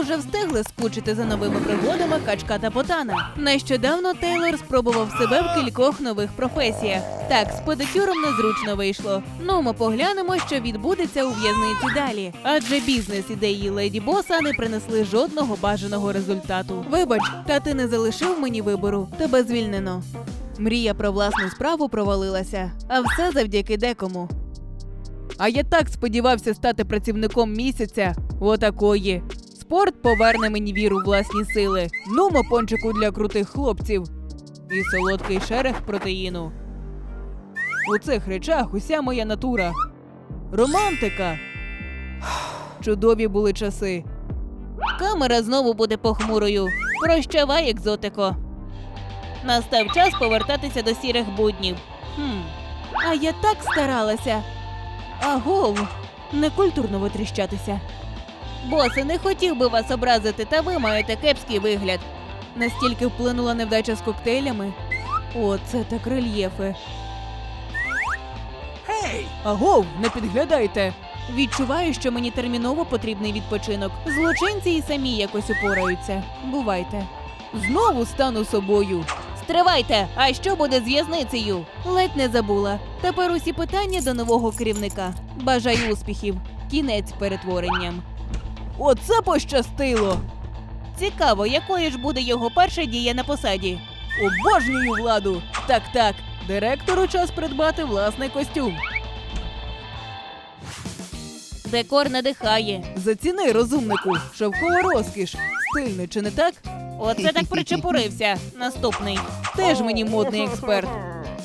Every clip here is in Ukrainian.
Уже встигли скучити за новими пригодами качка та ботана. Нещодавно Тейлор спробував себе в кількох нових професіях. Так, з педикюром незручно вийшло. Ну, ми поглянемо, що відбудеться у в'язниці далі. Адже бізнес ідеї леді боса не принесли жодного бажаного результату. Вибач, та ти не залишив мені вибору. Тебе звільнено. Мрія про власну справу провалилася, а все завдяки декому. А я так сподівався стати працівником місяця. Отакої. Спорт поверне мені віру в власні сили. Нумо пончику для крутих хлопців. І солодкий шерех протеїну. У цих речах уся моя натура. Романтика. Чудові були часи. Камера знову буде похмурою. Прощавай, екзотико. Настав час повертатися до сірих буднів. Хм. А я так старалася. Агов, некультурно витріщатися. Босе, не хотів би вас образити, та ви маєте кепський вигляд. Настільки вплинула невдача з коктейлями. О, це так рельєфи. Гей! Агов, не підглядайте. Відчуваю, що мені терміново потрібний відпочинок. Злочинці і самі якось упораються. Бувайте. Знову стану собою. Стривайте! А що буде з в'язницею? Ледь не забула. Тепер усі питання до нового керівника. Бажаю успіхів. Кінець перетворенням. Оце пощастило. Цікаво, якою ж буде його перша дія на посаді. Обожнюю владу. Так, так. Директору час придбати власний костюм. Декор надихає. Заціни, розумнику. Шовкова розкіш. Стильно, чи не так? Оце так причепурився. Наступний. Теж мені модний експерт.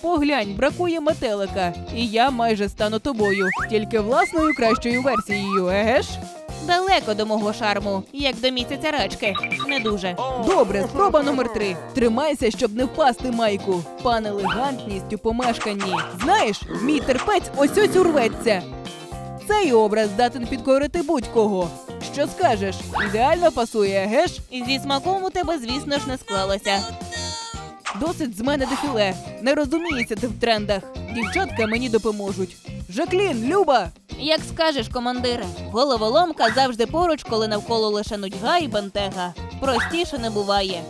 Поглянь, бракує метелика, і я майже стану тобою, тільки власною кращою версією, еге ж? Далеко до мого шарму, як до місяця рачки. Не дуже. Добре, спроба номер три. Тримайся, щоб не впасти, Майку. Пан елегантність у помешканні. Знаєш, мій терпець ось ось урветься. Цей образ здатен підкорити будь-кого. Що скажеш? Ідеально пасує, геш? Зі смаком у тебе, звісно ж, не склалося. Досить з мене дефіле. Не розумієшся ти в трендах. Дівчатка мені допоможуть. Жаклін, Люба! Як скажеш, командире, головоломка завжди поруч, коли навколо лише нудьга і бентега. Простіше не буває.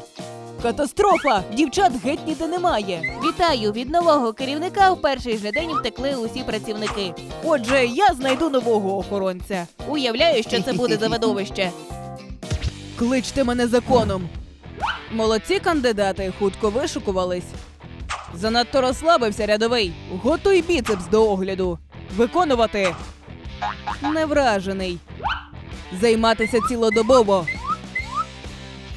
Катастрофа! Дівчат геть ніде немає. Вітаю! Від нового керівника в перший же день втекли усі працівники. Отже, я знайду нового охоронця. Уявляю, що це буде за видовище. Кличте мене законом. Молодці кандидати хутко вишукувались. Занадто розслабився рядовий. Готуй біцепс до огляду. Виконувати. Невражений. Займатися цілодобово.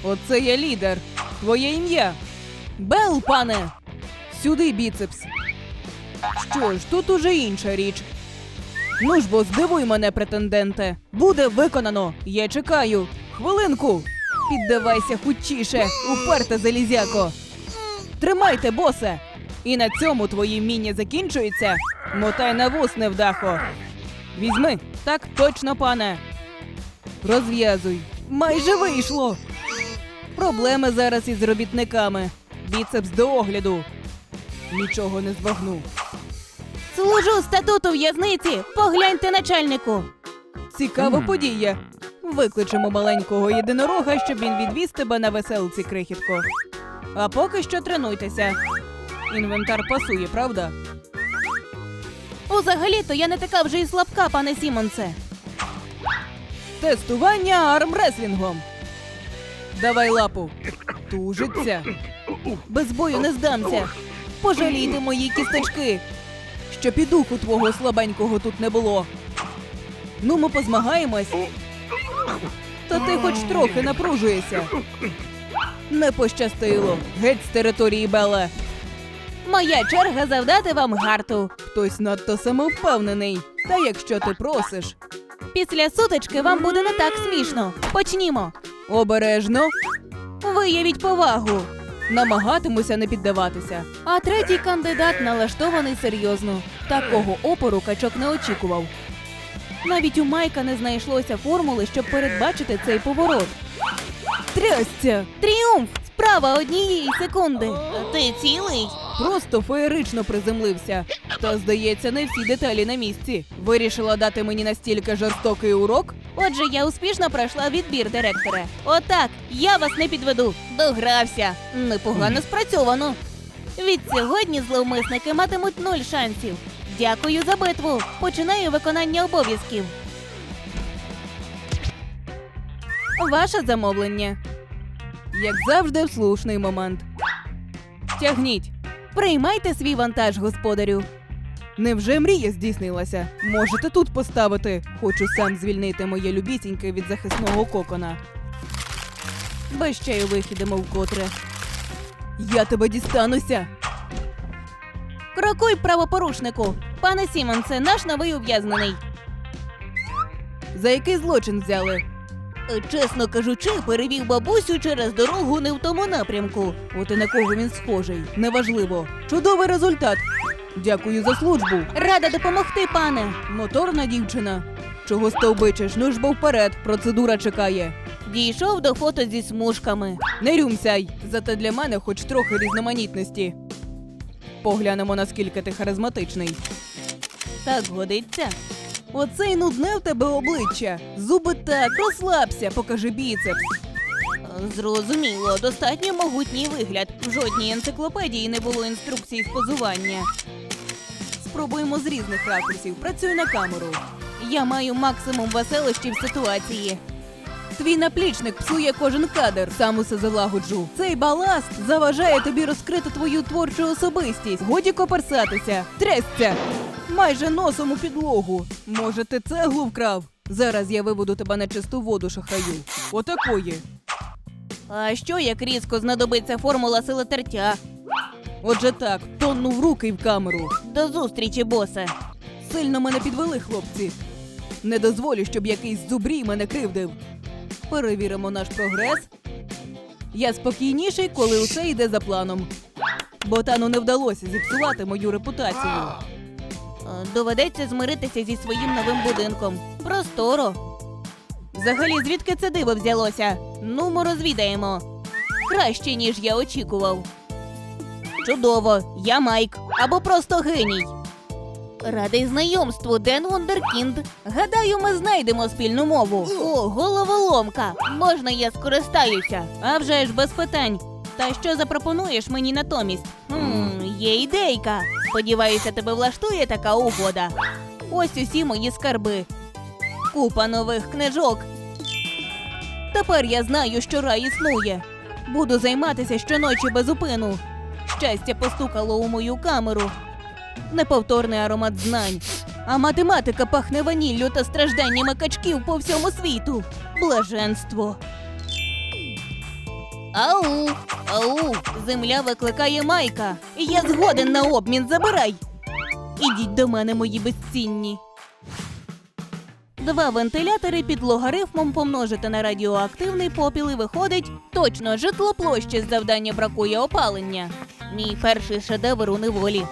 Оце я лідер. Твоє ім'я. Бел, пане. Сюди біцепс. Що ж, тут уже інша річ. Ну ж бо здивуй мене, претенденте. Буде виконано. Я чекаю. Хвилинку. Піддавайся хутчіше, уперте залізяко. Тримайте, босе. І на цьому твої вміння закінчуються. Мотай на вус, невдахо. Візьми. Так точно, пане. Розв'язуй. Майже вийшло. Проблеми зараз із робітниками. Біцепс до огляду. Нічого не збагну. Служу статуту в'язниці. Погляньте начальнику. Цікава подія. Викличемо маленького єдинорога, щоб він відвіз тебе на веселці, крихітко. А поки що тренуйтеся. Інвентар пасує, правда? Узагалі-то я не така вже й слабка, пане Сімонсе. Тестування армреслінгом. Давай лапу. Тужиться. Без бою не здамся. Пожалійте мої кісточки. Щоб і духу твого слабенького тут не було. Ну, ми позмагаємось. Та ти хоч трохи напружуєшся. Не пощастило. Геть з території Беле. Моя черга завдати вам гарту. Хтось надто самовпевнений. Та якщо ти просиш. Після сутички вам буде не так смішно. Почнімо. Обережно. Виявіть повагу. Намагатимуся не піддаватися. А третій кандидат налаштований серйозно. Такого опору качок не очікував. Навіть у Майка не знайшлося формули, щоб передбачити цей поворот. Трясця! Тріумф! Справа однієї секунди. Ти цілий? Просто феєрично приземлився. Та, здається, не всі деталі на місці. Вирішила дати мені настільки жорстокий урок. Отже, я успішно пройшла відбір директора. Отак, я вас не підведу. Догрався. Непогано спрацьовано. Від сьогодні зловмисники матимуть нуль шансів. Дякую за битву. Починаю виконання обов'язків. Ваше замовлення. Як завжди, в слушний момент. Тягніть. Приймайте свій вантаж, господарю. Невже мрія здійснилася? Можете тут поставити. Хочу сам звільнити моє любісіньке від захисного кокона. Без чаю вихідемо вкотре. Я тебе дістануся. Крокуй, правопорушнику. Пане Сімонсе, наш новий ув'язнений. За який злочин взяли? Чесно кажучи, перевів бабусю через дорогу не в тому напрямку. От і на кого він схожий. Неважливо. Чудовий результат. Дякую за службу. Рада допомогти, пане. Моторна дівчина. Чого стовбичиш? Ну ж бо вперед. Процедура чекає. Дійшов до фото зі смужками. Не рюмсяй. Зате для мене хоч трохи різноманітності. Поглянемо, наскільки ти харизматичний. Так годиться. Оце й нудне в тебе обличчя. Зуби так, розслабся, покажи біцепс. Зрозуміло, достатньо могутній вигляд. В жодній енциклопедії не було інструкцій з позування. Спробуємо з різних ракурсів. Працюй на камеру. Я маю максимум веселощів ситуації. Твій наплічник псує кожен кадр, сам усе залагоджу. Цей баласт заважає тобі розкрити твою творчу особистість. Годі коперсатися, трясця. Майже носом у підлогу. Може, ти цеглу вкрав? Зараз я виведу тебе на чисту воду, шахраю. Отакої. А що як різко знадобиться формула сили тертя? Отже так, тонну в руки й в камеру. До зустрічі, босе. Сильно мене підвели, хлопці. Не дозволю, щоб якийсь зубрій мене кривдив. Перевіримо наш прогрес. Я спокійніший, коли усе йде за планом. Ботану не вдалося зіпсувати мою репутацію. Е, Доведеться змиритися зі своїм новим будинком. Просторо. Взагалі, звідки це диво взялося? Ну, ми розвідаємо. Краще, ніж я очікував. Чудово, я Майк або просто геній. Радий знайомству, Ден Вундеркінд. Гадаю, ми знайдемо спільну мову. О, головоломка. Можна я скористаюся? А вже ж без питань. Та що запропонуєш мені натомість? Хм, є ідейка. Сподіваюся, тебе влаштує така угода. Ось усі мої скарби. Купа нових книжок. Тепер я знаю, що рай існує. Буду займатися щоночі без упину. Щастя постукало у мою камеру. Неповторний аромат знань. А математика пахне ваніллю та стражданнями качків по всьому світу. Блаженство. Ау, ау, земля викликає майка. Я згоден на обмін, забирай. Ідіть до мене, мої безцінні. Два вентилятори під логарифмом помножити на радіоактивний попіл і виходить точно житлоплощі з завдання бракує опалення. Мій перший шедевр у неволі.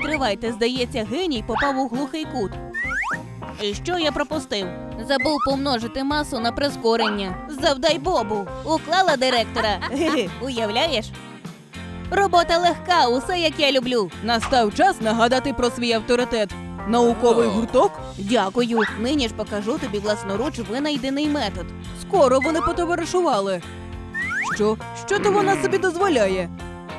Стривайте, здається, геній попав у глухий кут. І що я пропустив? Забув помножити масу на прискорення. Завдай Бобу. Уклала директора. Уявляєш? Робота легка, усе як я люблю. Настав час нагадати про свій авторитет. Науковий гурток? Дякую. Нині ж покажу тобі власноруч винайдений метод. Скоро вони потоваришували. Що? Що то вона собі дозволяє?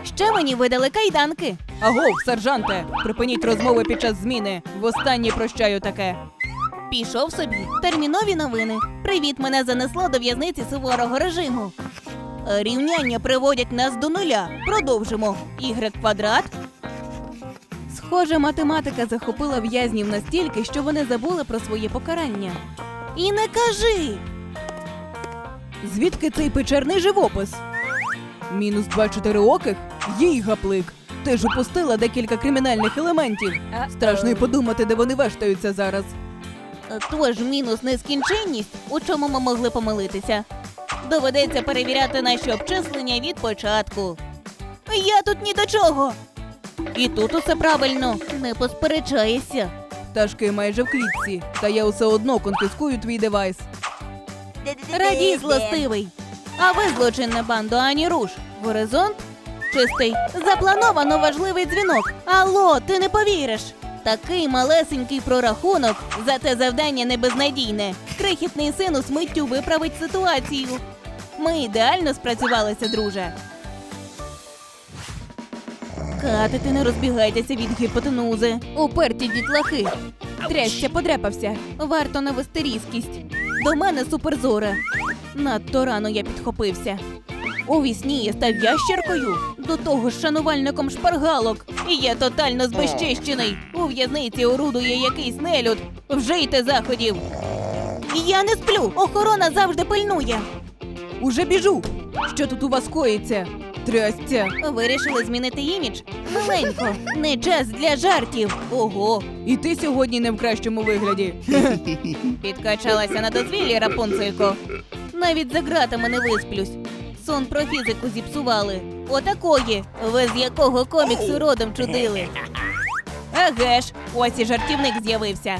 Ще мені видали кайданки. Агов, сержанте, припиніть розмови під час зміни. Востаннє прощаю таке. Пішов собі. Термінові новини. Привіт, мене занесло до в'язниці суворого режиму. Е, Рівняння приводять нас до нуля. Продовжимо. Y квадрат. Схоже, математика захопила в'язнів настільки, що вони забули про своє покарання. І не кажи. Звідки цей печерний живопис? Мінус два чотириоких? Їй гаплик. Ти ж упустила декілька кримінальних елементів. Страшно й подумати, де вони вештаються зараз. Тож мінус нескінченність, у чому ми могли помилитися. Доведеться перевіряти наші обчислення від початку. Я тут ні до чого. І тут усе правильно, не посперечаєшся. Пташки майже в клітці, та я усе одно конфіскую твій девайс. Радій злостивий. А ви злочинна бандо Ані Руш. Горизонт? чистий. Заплановано важливий дзвінок. Алло, ти не повіриш. Такий малесенький прорахунок, зате завдання не безнадійне. Крихітний синус миттю виправить ситуацію. Ми ідеально спрацювалися, друже. Катити, не розбігайтеся від гіпотенузи. Уперті дітлахи. Трясся подряпався. Варто навести різкість. До мене суперзора. Надто рано я підхопився. У вісні я став ящеркою, до того ж шанувальником шпаргалок. І я тотально збезчищений. У в'язниці орудує якийсь нелюд. Вжийте заходів. Я не сплю. Охорона завжди пильнує. Уже біжу. Що тут у вас коїться? Трясця. Вирішили змінити імідж? Маленько, не час для жартів. Ого, і ти сьогодні не в кращому вигляді. Підкачалася на дозвіллі, Рапунцелько. Навіть за ґратами не висплюсь. Сон про фізику зіпсували. Отакої. Ви з якого коміксу родом чудили. Еге ж, ось і жартівник з'явився.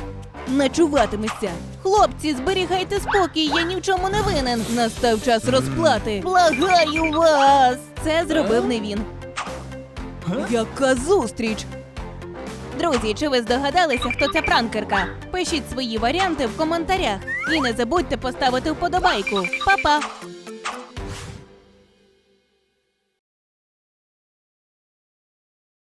Начуватимешся. Хлопці, зберігайте спокій, я ні в чому не винен. Настав час розплати. Благаю вас! Це зробив не він. Яка зустріч! Друзі, чи ви здогадалися, хто ця пранкерка? Пишіть свої варіанти в коментарях. І не забудьте поставити вподобайку. Па-па!